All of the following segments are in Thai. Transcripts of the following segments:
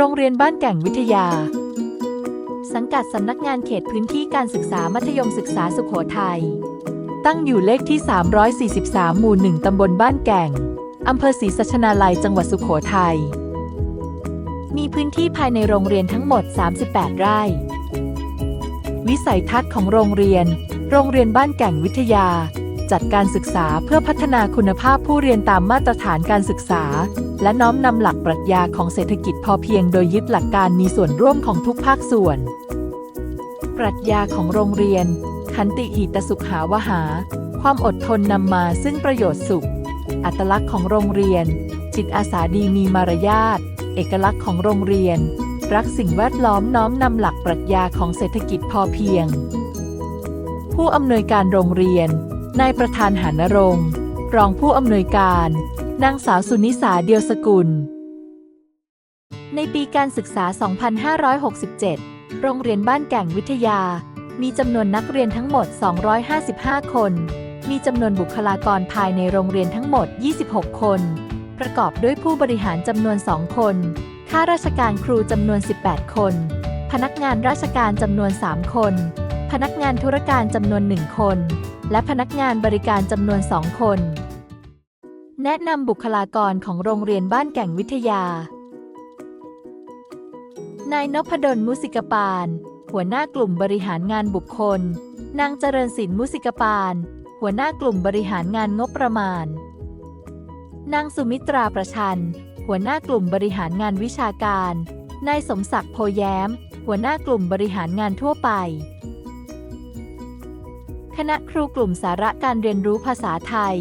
โรงเรียนบ้านแก่งวิทยา สังกัดสำนักงานเขตพื้นที่การศึกษามัธยมศึกษาสุขโขทัย ตั้งอยู่เลขที่ 343 หมู่ 1 ตำบลบ้านแก่ง อำเภอศรีสัชนาลัย จังหวัดสุขโขทัย มีพื้นที่ภายในโรงเรียนทั้งหมด 38 ไร่ วิสัยทัศน์ของโรงเรียน โรงเรียนบ้านแก่งวิทยา จัดการศึกษาเพื่อพัฒนาคุณภาพผู้เรียนตามมาตรฐานการศึกษา และน้อมนำหลักปรัชญาของเศรษฐกิจพอเพียงโดยยึดหลักการมีส่วนร่วมของทุกภาคส่วน ปรัชญาของโรงเรียน ขันติหิตสุขหาวหา ความอดทนนำมาซึ่งประโยชน์สุข อัตลักษณ์ของโรงเรียน จิตอาสาดีมีมารยาทเอกลักษณ์ของโรงเรียน รักสิ่งแวดล้อมน้อมนำหลักปรัชญาของเศรษฐกิจพอเพียง ผู้อำนวยการโรงเรียนนายประธานหานรงค์รองผู้อำนวยการ นางสาวสุนิสาเดียวสกุล ในปีการศึกษา 2567 โรงเรียนบ้านแก่งวิทยา มีจำนวนนักเรียนทั้งหมด 255 คน มีจำนวนบุคลากรภายในโรงเรียนทั้งหมด 26 คน ประกอบด้วยผู้บริหารจำนวน 2 คน ข้าราชการครูจำนวน 18 คน พนักงานราชการจำนวน 3 คน พนักงานธุรการจำนวน 1 คน และพนักงานบริการจำนวน 2 คน แนะนำบุคลากรของโรงเรียนบ้านแก่งวิทยา นายนพดลมุสิกปาน หัวหน้ากลุ่มบริหารงานบุคคล นางเจริญศิลป์มุสิกปาน หัวหน้ากลุ่มบริหารงานงบประมาณ นางสุมิตราประชัน หัวหน้ากลุ่มบริหารงานวิชาการ นายสมศักดิ์โพแย้ม หัวหน้ากลุ่มบริหารงานทั่วไป คณะครูกลุ่มสาระการเรียนรู้ภาษาไทย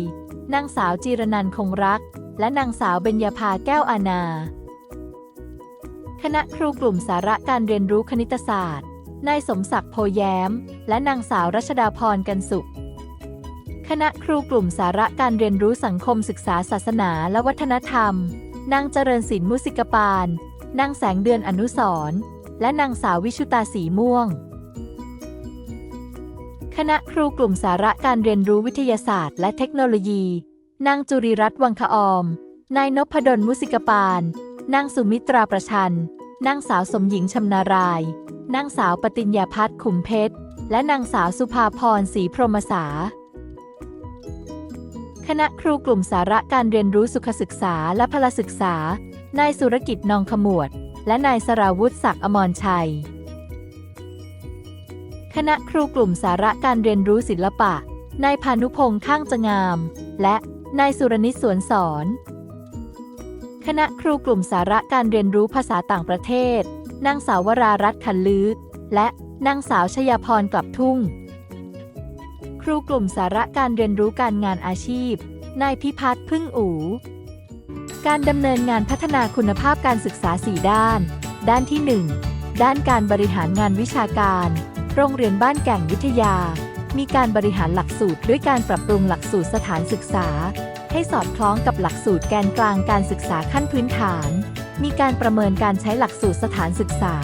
นางสาวจีรนันคงรัก และนางสาวเบญญาภาแก้วอาณาคณะครูกลุ่มสาระการเรียนรู้คณิตศาสตร์ นายสมศักดิ์โพแย้ม และนางสาวรัชดาพรกันสุข คณะครูกลุ่มสาระการเรียนรู้สังคมศึกษาศาสนาและวัฒนธรรม นางเจริญศิลป์มุสิกปาน นางแสงเดือนอนุสรและนางสาววิชุตาสีม่วง คณะครูกลุ่มสาระการเรียนรู้วิทยาศาสตร์และเทคโนโลยี นางจุริรัตน์วังคออม นายนพดลมุสิกปาน นางสุมิตราประชัน นางสาวสมหญิงชำนาราย นางสาวปติญญาพัฒน์ขุมเพชร และนางสาวสุภาพรศรีพรหมสา คณะครูกลุ่มสาระการเรียนรู้สุขศึกษาและพลศึกษา นายสุรกิจนองขมวด และนายสราวุฒิศักดิ์อมรชัย คณะครูกลุ่มสาระการเรียนรู้ศิลปะ นายพานุพงษ์ข้างจะงาม และนายสุรนิตสวนสอน คณะครูกลุ่มสาระการเรียนรู้ภาษาต่างประเทศ นางสาววรารัตน์ขันลือและนางสาวชยาพรกลับทุ่ง ครูกลุ่มสาระการเรียนรู้การงานอาชีพ นายพิพัฒน์พึ่งอู่การดำเนินงานพัฒนาคุณภาพการศึกษา 4 ด้าน ด้านที่ 1 ด้านการบริหารงานวิชาการ โรงเรียนบ้านแก่งวิทยา มีการบริหารหลักสูตรด้วยการปรับปรุงหลักสูตรสถานศึกษา ให้สอดคล้องกับหลักสูตรแกนกลางการศึกษาขั้นพื้นฐาน มีการประเมินการใช้หลักสูตรสถานศึกษา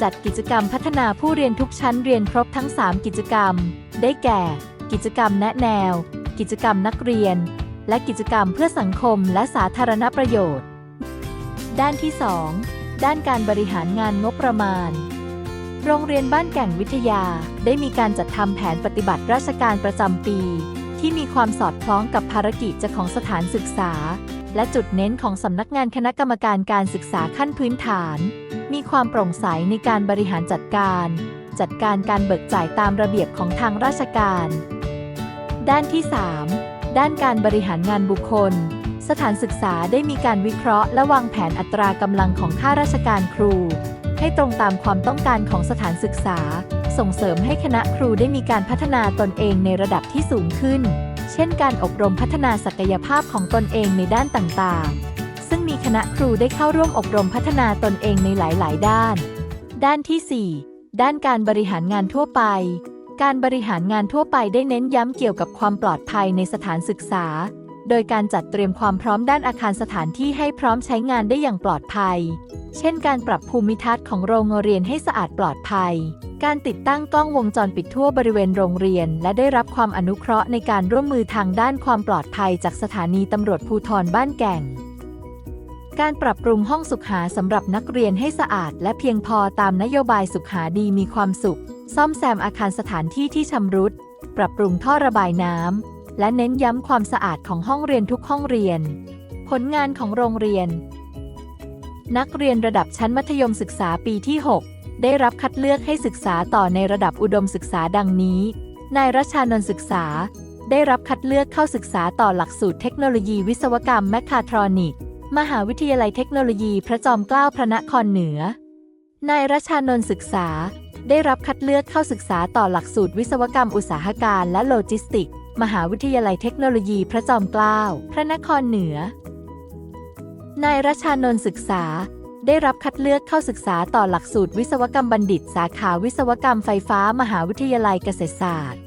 จัดกิจกรรมพัฒนาผู้เรียนทุกชั้นเรียนครบทั้ง 3 กิจกรรม ได้แก่ กิจกรรมแนะแนว กิจกรรมนักเรียน และกิจกรรมเพื่อสังคมและสาธารณประโยชน์ ด้านที่ 2 ด้านการบริหารงานงบประมาณ โรงเรียนบ้านแก่งวิทยาได้มีการจัดทำแผนปฏิบัติราชการประจำปี ที่มีความสอดคล้องกับภารกิจจะของสถานศึกษา และจุดเน้นของสำนักงานคณะกรรมการการศึกษาขั้นพื้นฐาน มีความโปร่งใสในการบริหารจัดการ จัดการการเบิกจ่ายตามระเบียบของทางราชการ ด้านที่ 3 ด้านการบริหารงานบุคคล สถานศึกษาได้มีการวิเคราะห์และวางแผนอัตรากำลังของข้าราชการครู ให้ตรงตามความต้องการของสถานศึกษา ส่งเสริมให้คณะครูได้มีการพัฒนาตนเองในระดับที่สูงขึ้น เช่นการอบรมพัฒนาศักยภาพของตนเองในด้านต่างๆ ซึ่งมีคณะครูได้เข้าร่วมอบรมพัฒนาตนเองในหลายๆ ด้าน ด้านที่ 4 ด้านการบริหารงานทั่วไป การบริหารงานทั่วไปได้เน้นย้ำเกี่ยวกับความปลอดภัยในสถานศึกษา โดยการจัดเตรียมความพร้อมด้านอาคารสถานที่ให้พร้อมใช้งานได้อย่างปลอดภัย เช่นการปรับภูมิทัศน์ของโรงเรียนให้สะอาดปลอดภัย การติดตั้งกล้องวงจรปิดทั่วบริเวณโรงเรียน และได้รับความอนุเคราะห์ในการร่วมมือทางด้านความปลอดภัยจากสถานีตำรวจภูธรบ้านแก่ง การปรับปรุงห้องสุขาสำหรับนักเรียนให้สะอาด และเพียงพอตามนโยบายสุขาดีมีความสุข ซ่อมแซมอาคารสถานที่ที่ชำรุด ปรับปรุงท่อระบายน้ำ และเน้นย้ำความสะอาดของห้องเรียนทุกห้องเรียน ผลงานของโรงเรียน นักเรียนระดับชั้นมัธยมศึกษาปีที่ 6 ได้รับคัดเลือกให้ศึกษาต่อในระดับอุดมศึกษาดังนี้ นายรัชานนท์ศึกษา ได้รับคัดเลือกเข้าศึกษาต่อหลักสูตรเทคโนโลยีวิศวกรรมแมคคาทรอนิกมหาวิทยาลัยเทคโนโลยีพระจอมเกล้าพระนครเหนือ นายรัชานนท์ศึกษา ได้รับคัดเลือกเข้าศึกษาต่อหลักสูตรวิศวกรรมอุตสาหการและโลจิสติก มหาวิทยาลัยเทคโนโลยีพระจอมเกล้า พระนครเหนือ นายรัชานนท์ศึกษา ได้รับคัดเลือกเข้าศึกษาต่อหลักสูตรวิศวกรรมบัณฑิต สาขาวิศวกรรมไฟฟ้ามหาวิทยาลัยเกษตรศาสตร์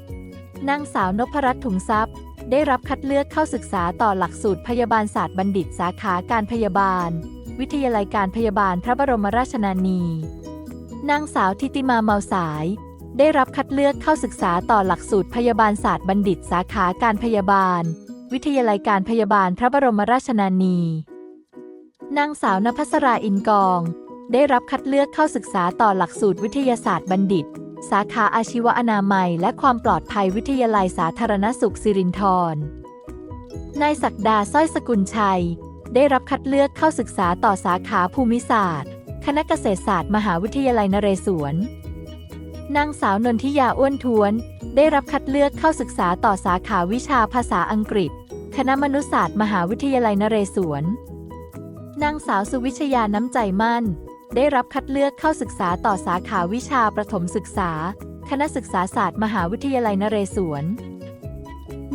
นางสาวนพรัตน์ถุงทรัพย์ ได้รับคัดเลือกเข้าศึกษาต่อหลักสูตรพยาบาลศาสตร์บัณฑิต สาขาการพยาบาล วิทยาลัยการพยาบาลพระบรมราชชนนี นางสาวทิติมาเมาสาย ได้รับคัดเลือกเข้าศึกษาต่อหลักสูตรพยาบาลศาสตร์บัณฑิตสาขาการพยาบาล วิทยาลัยการพยาบาลพระบรมราชชนนี นางสาวนภัสราอินกอง ได้รับคัดเลือกเข้าศึกษาต่อหลักสูตรวิทยาศาสตร์บัณฑิต สาขาอาชีวอนามัย และความปลอดภัยวิทยาลัยสาธารณสุขสิรินธรนายศักดาสร้อยสกุลชัย ได้รับคัดเลือกเข้าศึกษาต่อสาขาภูมิศาสตร์ คณะเกษตรศาสตร์ มหาวิทยาลัยนเรศวร นางสาวนนทิยาอ้วนท้วน ได้รับคัดเลือกเข้าศึกษาต่อสาขาวิชาภาษาอังกฤษ คณะมนุษยศาสตร์มหาวิทยาลัยนเรศวร นางสาวสุวิชยาน้ำใจมั่น ได้รับคัดเลือกเข้าศึกษาต่อสาขาวิชาประถมศึกษา คณะศึกษาศาสตร์มหาวิทยาลัยนเรศวร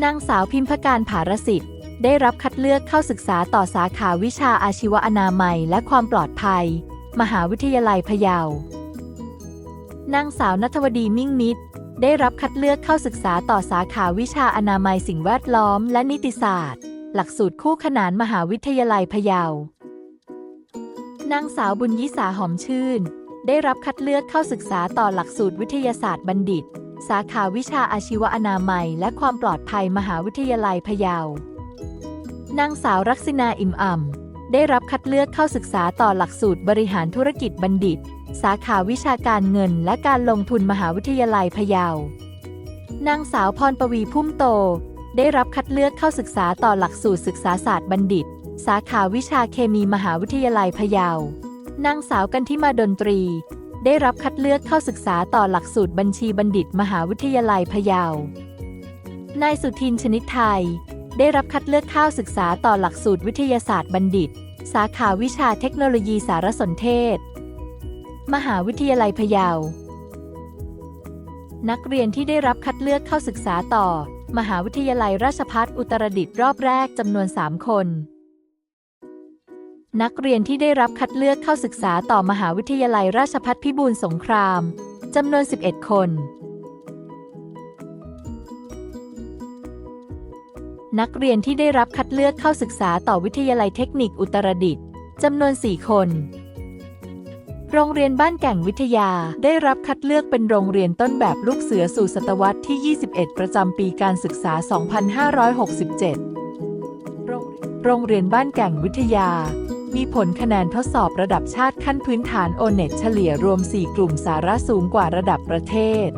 นางสาวพิมพการผารสิทธิ์ ได้รับคัดเลือกเข้าศึกษาต่อสาขาวิชาอาชีวอนามัยและความปลอดภัย มหาวิทยาลัยพะเยา นางสาวนัทวดีมิ่งมิตร ได้รับคัดเลือกเข้าศึกษาต่อสาขาวิชาอนามัยสิ่งแวดล้อมและนิติศาสตร์ หลักสูตรคู่ขนานมหาวิทยาลัยพะเยา นางสาวบุญยิสาหอมชื่น ได้รับคัดเลือกเข้าศึกษาต่อหลักสูตรวิทยาศาสตร์บัณฑิต สาขาวิชาอาชีวอนามัยและความปลอดภัยมหาวิทยาลัยพะเยานางสาวรักษินาอิ่มอ่ำ ได้รับคัดเลือกเข้าศึกษาต่อหลักสูตรบริหารธุรกิจบัณฑิต สาขาวิชาการเงินและการลงทุนมหาวิทยาลัยพะเยา นางสาวพรปวีพุ่มโต ได้รับคัดเลือกเข้าศึกษาต่อหลักสูตรศึกษาศาสตร์บัณฑิต สาขาวิชาเคมีมหาวิทยาลัยพะเยา นางสาวกันทิมาดนตรี ได้รับคัดเลือกเข้าศึกษาต่อหลักสูตรบัญชีบัณฑิต มหาวิทยาลัยพะเยา นายสุทินชนิดไทยได้รับคัดเลือกเข้าศึกษาต่อหลักสูตรวิทยาศาสตร์บัณฑิต สาขาวิชาเทคโนโลยีสารสนเทศ มหาวิทยาลัยพะเยา นักเรียนที่ได้รับคัดเลือกเข้าศึกษาต่อ มหาวิทยาลัยราชภัฏอุตรดิตถ์รอบแรกจำนวน 3 คน นักเรียนที่ได้รับคัดเลือกเข้าศึกษาต่อมหาวิทยาลัยราชภัฏพิบูลสงครามจำนวน 11 คน นักเรียนที่ได้รับคัดเลือกเข้าศึกษาต่อวิทยาลัยเทคนิคอุตรดิตถ์จำนวน 4 คน โรงเรียนบ้านแก่งวิทยาได้รับคัดเลือกเป็นโรงเรียนต้นแบบลูกเสือสู่ศตวรรษที่ 21 ประจำปีการศึกษา 2567 โรงโรงเรียนบ้านแก่งวิทยา มีผลคะแนนทดสอบระดับชาติขั้นพื้นฐานโอเน็ตเฉลี่ยรวม 4 กลุ่มสาระสูงกว่าระดับประเทศ